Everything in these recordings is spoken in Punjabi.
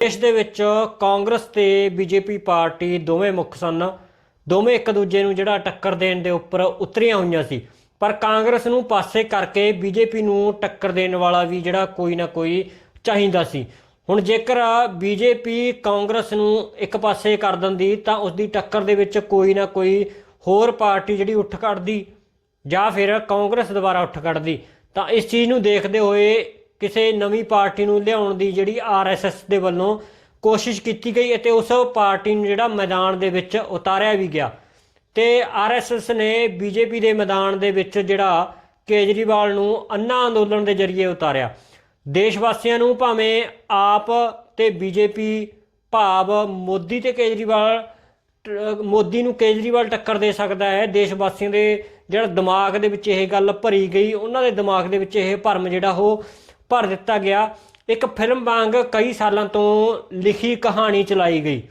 ਦੇਸ਼ ਦੇ ਵਿੱਚ ਕਾਂਗਰਸ ਤੇ ਬੀਜੇਪੀ ਪਾਰਟੀ ਦੋਵੇਂ ਮੁੱਖ ਸਨ। ਦੋਵੇਂ ਇੱਕ ਦੂਜੇ ਨੂੰ ਜਿਹੜਾ ਟੱਕਰ ਦੇਣ ਦੇ ਉੱਪਰ ਉਤਰੀਆਂ ਹੋਈਆਂ ਸੀ। ਪਰ ਕਾਂਗਰਸ ਨੂੰ ਪਾਸੇ ਕਰਕੇ ਬੀਜੇਪੀ ਨੂੰ ਟੱਕਰ ਦੇਣ ਵਾਲਾ ਵੀ ਜਿਹੜਾ ਕੋਈ ਨਾ ਕੋਈ ਚਾਹੀਦਾ ਸੀ। ਹੁਣ ਜੇਕਰ ਬੀਜੇਪੀ ਕਾਂਗਰਸ ਨੂੰ ਇੱਕ ਪਾਸੇ ਕਰ ਦਿੰਦੀ ਤਾਂ ਉਸ ਦੀ ਟੱਕਰ ਦੇ ਵਿੱਚ ਕੋਈ ਨਾ ਕੋਈ ਹੋਰ ਪਾਰਟੀ ਜਿਹੜੀ ਉੱਠ ਖੜਦੀ ਜਾਂ ਫਿਰ ਕਾਂਗਰਸ ਦੁਬਾਰਾ ਉੱਠ ਖੜਦੀ। ਤਾਂ ਇਸ ਚੀਜ਼ ਨੂੰ ਦੇਖਦੇ ਹੋਏ ਕਿਸੇ ਨਵੀਂ ਪਾਰਟੀ ਨੂੰ ਲਿਆਉਣ ਦੀ ਜਿਹੜੀ ਆਰਐਸਐਸ ਦੇ ਵੱਲੋਂ ਕੋਸ਼ਿਸ਼ ਕੀਤੀ ਗਈ ਅਤੇ ਉਸ ਪਾਰਟੀ ਨੂੰ ਜਿਹੜਾ ਮੈਦਾਨ ਦੇ ਵਿੱਚ ਉਤਾਰਿਆ ਵੀ ਗਿਆ। ਤੇ ਆਰਐਸਐਸ ਨੇ ਬੀਜੇਪੀ ਦੇ ਮੈਦਾਨ ਦੇ ਵਿੱਚ ਜਿਹੜਾ ਕੇਜਰੀਵਾਲ ਨੂੰ ਅੰਨਾ ਅੰਦੋਲਨ ਦੇ ਜ਼ਰੀਏ ਉਤਾਰਿਆ। ਦੇਸ਼ ਵਾਸੀਆਂ ਨੂੰ ਭਾਵੇਂ ਆਪ ਤੇ ਬੀਜੇਪੀ, ਭਾਵ ਮੋਦੀ ਤੇ ਕੇਜਰੀਵਾਲ ਟ- ਮੋਦੀ ਨੂੰ ਕੇਜਰੀਵਾਲ ਟੱਕਰ ਦੇ ਸਕਦਾ ਹੈ। ਦੇਸ਼ ਵਾਸੀਆਂ ਦੇ ਜਿਹੜਾ ਦਿਮਾਗ ਦੇ ਵਿੱਚ ਇਹ ਗੱਲ ਭਰੀ ਗਈ, ਉਹਨਾਂ ਦੇ ਦਿਮਾਗ ਦੇ ਵਿੱਚ ਇਹ ਭਰਮ ਜਿਹੜਾ ਉਹ ਭਰ ਦਿੱਤਾ ਗਿਆ। ਇੱਕ ਫਿਲਮ ਵਾਂਗ ਕਈ ਸਾਲਾਂ ਤੋਂ ਲਿਖੀ ਕਹਾਣੀ ਚਲਾਈ ਗਈ।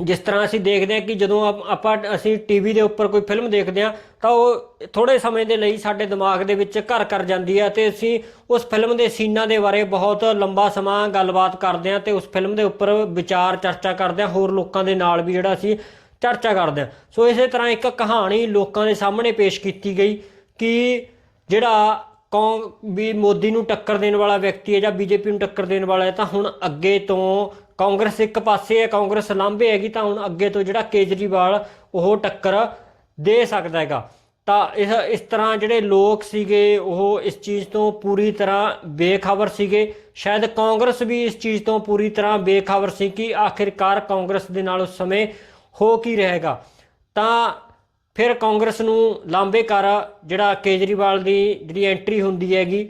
ਜਿਸ ਤਰ੍ਹਾਂ ਅਸੀਂ ਦੇਖਦੇ ਹਾਂ ਕਿ ਜਦੋਂ ਆਪ- ਆਪਾਂ ਅਸੀਂ ਟੀਵੀ ਦੇ ਉੱਪਰ ਕੋਈ ਫਿਲਮ ਦੇਖਦੇ ਹਾਂ, ਤਾਂ ਉਹ ਥੋੜੇ ਸਮੇਂ ਦੇ ਲਈ ਸਾਡੇ ਦਿਮਾਗ ਦੇ ਵਿੱਚ ਘਰ ਕਰ ਜਾਂਦੀ ਹੈ ਤੇ ਅਸੀਂ ਉਸ ਫਿਲਮ ਦੇ ਸੀਨਾਂ ਦੇ ਬਾਰੇ ਬਹੁਤ ਲੰਬਾ ਸਮਾਂ ਗੱਲਬਾਤ ਕਰਦੇ ਹਾਂ ਤੇ ਉਸ ਫਿਲਮ ਦੇ ਉੱਪਰ ਵਿਚਾਰ ਚਰਚਾ ਕਰਦੇ ਹਾਂ, ਹੋਰ ਲੋਕਾਂ ਦੇ ਨਾਲ ਵੀ ਜਿਹੜਾ ਅਸੀਂ ਚਰਚਾ ਕਰਦੇ ਹਾਂ। ਸੋ ਇਸੇ ਤਰ੍ਹਾਂ ਇੱਕ ਕਹਾਣੀ ਲੋਕਾਂ ਦੇ ਸਾਹਮਣੇ ਪੇਸ਼ ਕੀਤੀ ਗਈ ਕਿ ਜਿਹੜਾ ਕੌਂ ਵੀ ਮੋਦੀ ਨੂੰ ਟੱਕਰ ਦੇਣ ਵਾਲਾ ਵਿਅਕਤੀ ਹੈ ਜਾਂ ਬੀਜੇਪੀ ਨੂੰ ਟੱਕਰ ਦੇਣ ਵਾਲਾ ਹੈ, ਤਾਂ ਹੁਣ ਅੱਗੇ ਤੋਂ ਕਾਂਗਰਸ ਇੱਕ ਪਾਸੇ ਹੈ, ਕਾਂਗਰਸ ਲਾਂਭੇ ਹੈਗੀ, ਤਾਂ ਹੁਣ ਅੱਗੇ ਤੋਂ ਜਿਹੜਾ ਕੇਜਰੀਵਾਲ ਉਹ ਟੱਕਰ ਦੇ ਸਕਦਾ ਹੈਗਾ। ਤਾਂ ਇਸ ਇਸ ਤਰ੍ਹਾਂ ਜਿਹੜੇ ਲੋਕ ਸੀਗੇ, ਉਹ ਇਸ ਚੀਜ਼ ਤੋਂ ਪੂਰੀ ਤਰ੍ਹਾਂ ਬੇਖਬਰ ਸੀਗੇ। ਸ਼ਾਇਦ ਕਾਂਗਰਸ ਵੀ ਇਸ ਚੀਜ਼ ਤੋਂ ਪੂਰੀ ਤਰ੍ਹਾਂ ਬੇਖਬਰ ਸੀ ਕਿ ਆਖਿਰਕਾਰ ਕਾਂਗਰਸ ਦੇ ਨਾਲ ਉਸ ਸਮੇਂ ਹੋ ਕੀ ਰਹੇਗਾ ਤਾਂ ਫਿਰ ਕਾਂਗਰਸ ਨੂੰ ਲਾਂਬੇ ਕਰ ਜਿਹੜਾ ਕੇਜਰੀਵਾਲ ਦੀ ਜਿਹੜੀ ਐਂਟਰੀ ਹੁੰਦੀ ਹੈਗੀ,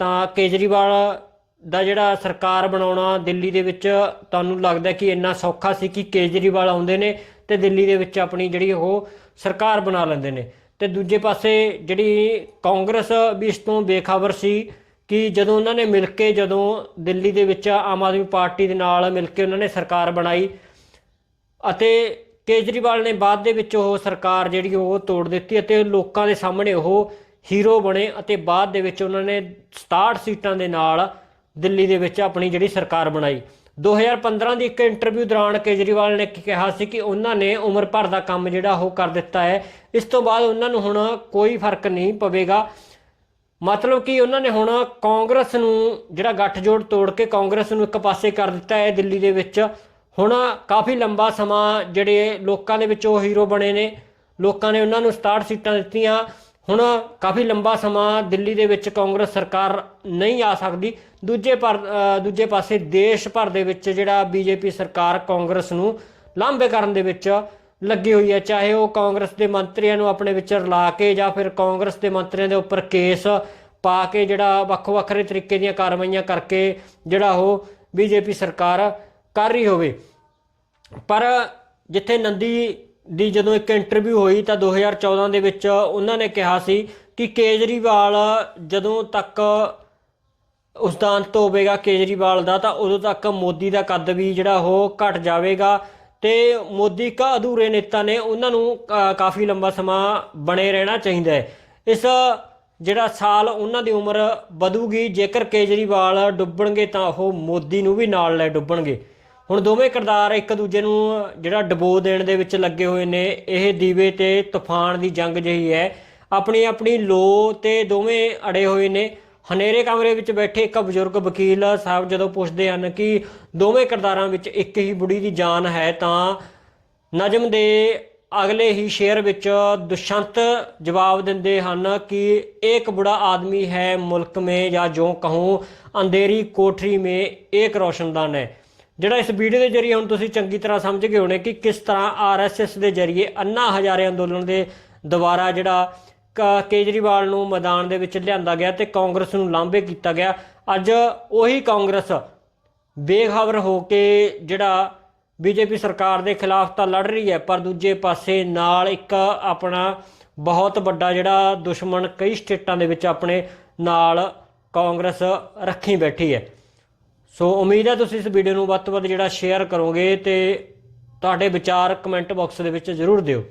ਤਾਂ ਕੇਜਰੀਵਾਲ ਦਾ ਜਿਹੜਾ ਸਰਕਾਰ ਬਣਾਉਣਾ ਦਿੱਲੀ ਦੇ ਵਿੱਚ ਤੁਹਾਨੂੰ ਲੱਗਦਾ ਕਿ ਇੰਨਾ ਸੌਖਾ ਸੀ ਕਿ ਕੇਜਰੀਵਾਲ ਆਉਂਦੇ ਨੇ ਤੇ ਦਿੱਲੀ ਦੇ ਵਿੱਚ ਆਪਣੀ ਜਿਹੜੀ ਉਹ ਸਰਕਾਰ ਬਣਾ ਲੈਂਦੇ ਨੇ। ਤੇ ਦੂਜੇ ਪਾਸੇ ਜਿਹੜੀ ਕਾਂਗਰਸ ਵੀ ਇਸ ਤੋਂ ਬੇਖਬਰ ਸੀ ਕਿ ਜਦੋਂ ਉਹਨਾਂ ਨੇ ਮਿਲ ਕੇ ਜਦੋਂ ਦਿੱਲੀ ਦੇ ਵਿੱਚ ਆਮ ਆਦਮੀ ਪਾਰਟੀ ਦੇ ਨਾਲ ਮਿਲ ਕੇ ਉਹਨਾਂ ਨੇ ਸਰਕਾਰ ਬਣਾਈ ਅਤੇ ਕੇਜਰੀਵਾਲ ਨੇ ਬਾਅਦ ਦੇ ਵਿੱਚ ਉਹ ਸਰਕਾਰ ਜਿਹੜੀ ਉਹ ਤੋੜ ਦਿੱਤੀ ਅਤੇ ਲੋਕਾਂ ਦੇ ਸਾਹਮਣੇ ਉਹ ਹੀਰੋ ਬਣੇ ਅਤੇ ਬਾਅਦ ਦੇ ਵਿੱਚ ਉਹਨਾਂ ਨੇ 67 ਸੀਟਾਂ ਦੇ ਨਾਲ ਦਿੱਲੀ ਦੇ ਵਿੱਚ ਆਪਣੀ ਜਿਹੜੀ ਸਰਕਾਰ ਬਣਾਈ। 2015 ਦੀ ਇੱਕ ਇੰਟਰਵਿਊ ਦੌਰਾਨ ਕੇਜਰੀਵਾਲ ਨੇ ਕਿਹਾ ਸੀ ਕਿ ਉਹਨਾਂ ਨੇ ਉਮਰ ਭਰ ਦਾ ਕੰਮ ਜਿਹੜਾ ਉਹ ਕਰ ਦਿੱਤਾ ਹੈ। ਇਸ ਤੋਂ ਬਾਅਦ ਉਹਨਾਂ ਨੂੰ ਹੁਣ ਕੋਈ ਫ਼ਰਕ ਨਹੀਂ ਪਵੇਗਾ। ਮਤਲਬ ਕਿ ਉਹਨਾਂ ਨੇ ਹੁਣ ਕਾਂਗਰਸ ਨੂੰ ਜਿਹੜਾ ਗੱਠਜੋੜ ਤੋੜ ਕੇ ਕਾਂਗਰਸ ਨੂੰ ਇੱਕ ਪਾਸੇ ਕਰ ਦਿੱਤਾ ਹੈ ਦਿੱਲੀ ਦੇ ਵਿੱਚ। ਹੁਣ ਕਾਫੀ ਲੰਬਾ ਸਮਾਂ ਜਿਹੜੇ ਲੋਕਾਂ ਦੇ ਵਿੱਚ ਉਹ ਹੀਰੋ ਬਣੇ ਨੇ, ਲੋਕਾਂ ਨੇ ਉਹਨਾਂ ਨੂੰ 67 ਸੀਟਾਂ ਦਿੱਤੀਆਂ। ਹੁਣ ਕਾਫੀ ਲੰਬਾ ਸਮਾਂ ਦਿੱਲੀ ਦੇ ਵਿੱਚ ਕਾਂਗਰਸ ਸਰਕਾਰ ਨਹੀਂ ਆ ਸਕਦੀ। ਦੂਜੇ ਪਰ ਦੂਜੇ ਪਾਸੇ ਦੇਸ਼ ਭਰ ਦੇ ਵਿੱਚ ਜਿਹੜਾ ਬੀਜੇਪੀ ਸਰਕਾਰ ਕਾਂਗਰਸ ਨੂੰ ਲਾਂਭੇ ਕਰਨ ਦੇ ਵਿੱਚ ਲੱਗੀ ਹੋਈ ਹੈ। ਚਾਹੇ ਉਹ ਕਾਂਗਰਸ ਦੇ ਮੰਤਰੀਆਂ ਨੂੰ ਆਪਣੇ ਵਿੱਚ ਰਲਾ ਕੇ ਜਾਂ ਫਿਰ ਕਾਂਗਰਸ ਦੇ ਮੰਤਰੀਆਂ ਦੇ ਉੱਪਰ ਕੇਸ ਪਾ ਕੇ ਜਿਹੜਾ ਵੱਖੋ ਵੱਖਰੇ ਤਰੀਕੇ ਦੀਆਂ ਕਾਰਵਾਈਆਂ ਕਰਕੇ ਜਿਹੜਾ ਉਹ ਬੀਜੇਪੀ ਸਰਕਾਰ ਕਰ ਰਹੀ ਹੋਵੇ। ਪਰ ਜਿੱਥੇ ਨੰਦੀ ਦੀ ਜਦੋਂ ਇੱਕ ਇੰਟਰਵਿਊ ਹੋਈ ਤਾਂ 2014 ਦੇ ਵਿੱਚ ਉਹਨਾਂ ਨੇ ਕਿਹਾ ਸੀ ਕਿ ਕੇਜਰੀਵਾਲ ਜਦੋਂ ਤੱਕ ਉਸ ਦਾ ਅੰਤ ਹੋਵੇਗਾ ਕੇਜਰੀਵਾਲ ਦਾ, ਤਾਂ ਉਦੋਂ ਤੱਕ ਮੋਦੀ ਦਾ ਕੱਦ ਵੀ ਜਿਹੜਾ ਉਹ ਘਟ ਜਾਵੇਗਾ ਤੇ ਮੋਦੀ ਇੱਕ ਅਧੂਰੇ ਨੇਤਾ ਨੇ ਉਹਨਾਂ ਨੂੰ ਕਾ- ਕਾਫੀ ਲੰਬਾ ਸਮਾਂ ਬਣੇ ਰਹਿਣਾ ਚਾਹੀਦਾ ਹੈ। ਇਸ ਜਿਹੜਾ ਸਾਲ ਉਹਨਾਂ ਦੀ ਉਮਰ ਵਧੂਗੀ, ਜੇਕਰ ਕੇਜਰੀਵਾਲ ਡੁੱਬਣਗੇ ਤਾਂ ਉਹ ਮੋਦੀ ਨੂੰ ਵੀ ਨਾਲ ਲੈ ਡੁੱਬਣਗੇ। ਹੁਣ ਦੋਵੇਂ ਕਿਰਦਾਰ ਇੱਕ ਦੂਜੇ ਨੂੰ ਜਿਹੜਾ ਡਬੋ ਦੇਣ ਦੇ ਵਿੱਚ ਲੱਗੇ ਹੋਏ ਨੇ, ਇਹ ਦੀਵੇ ਤੇ ਤੂਫਾਨ ਦੀ ਜੰਗ ਜਿਹੀ ਹੈ। ਆਪਣੀ ਆਪਣੀ ਲੋ ਤੇ ਦੋਵੇਂ ਅੜੇ ਹੋਏ ਨੇ। ਹਨੇਰੇ ਕਮਰੇ ਵਿੱਚ ਬੈਠੇ ਇੱਕ ਬਜ਼ੁਰਗ ਵਕੀਲ ਸਾਹਿਬ ਜਦੋਂ ਪੁੱਛਦੇ ਹਨ ਕਿ ਦੋਵੇਂ ਕਿਰਦਾਰਾਂ ਵਿੱਚ ਇੱਕ ਹੀ ਬੁੜੀ ਦੀ ਜਾਨ ਹੈ ਤਾਂ ਨਜਮ ਦੇ ਅਗਲੇ ਹੀ ਸ਼ੇਰ ਵਿੱਚ ਦੁਸ਼ੰਤ ਜਵਾਬ ਦਿੰਦੇ ਹਨ ਕਿ ਇੱਕ ਬੁੜਾ ਆਦਮੀ ਹੈ, ਮੁਲਕ ਮੇ ਜਾਂ ਜੋ ਕਹੂੰ, ਅੰਧੇਰੀ ਕੋਠਰੀ ਮੇ ਇੱਕ ਰੋਸ਼ਨਦਾਨ ਹੈ। ਜਿਹੜਾ ਇਸ ਵੀਡੀਓ ਦੇ ਜਰੀਏ ਹੁਣ ਤੁਸੀਂ ਚੰਗੀ ਤਰ੍ਹਾਂ ਸਮਝ ਗਏ ਹੋਣੇ ਕਿ ਕਿਸ ਤਰ੍ਹਾਂ ਆਰਐਸਐਸ ਦੇ ਜਰੀਏ ਅੰਨਾ ਹਜ਼ਾਰੇ ਅੰਦੋਲਨ ਦੇ ਦੁਆਰਾ ਜਿਹੜਾ ਕ- ਕੇਜਰੀਵਾਲ ਨੂੰ ਮੈਦਾਨ ਦੇ ਵਿੱਚ ਲਿਆਂਦਾ ਗਿਆ ਤੇ ਕਾਂਗਰਸ ਨੂੰ ਲਾਂਭੇ ਕੀਤਾ ਗਿਆ। ਅੱਜ ਉਹੀ ਕਾਂਗਰਸ ਬੇਖਬਰ ਹੋ ਕੇ ਜਿਹੜਾ ਬੀਜੇਪੀ ਸਰਕਾਰ ਦੇ ਖਿਲਾਫ ਤਾਂ ਲੜ ਰਹੀ ਹੈ, ਪਰ ਦੂਜੇ ਪਾਸੇ ਨਾਲ ਇੱਕ ਆਪਣਾ ਬਹੁਤ ਵੱਡਾ ਜਿਹੜਾ ਦੁਸ਼ਮਣ ਕਈ ਸਟੇਟਾਂ ਦੇ ਵਿੱਚ ਆਪਣੇ ਨਾਲ ਕਾਂਗਰਸ ਰੱਖੀ ਬੈਠੀ ਹੈ। ਸੋ ਉਮੀਦ ਹੈ ਤੁਸੀਂ ਇਸ ਵੀਡੀਓ ਨੂੰ ਵੱਧ ਤੋਂ ਵੱਧ ਜਿਹੜਾ ਸ਼ੇਅਰ ਕਰੋਗੇ ਤੇ ਤੁਹਾਡੇ ਵਿਚਾਰ ਕਮੈਂਟ ਬਾਕਸ ਦੇ ਵਿੱਚ ਜ਼ਰੂਰ ਦਿਓ।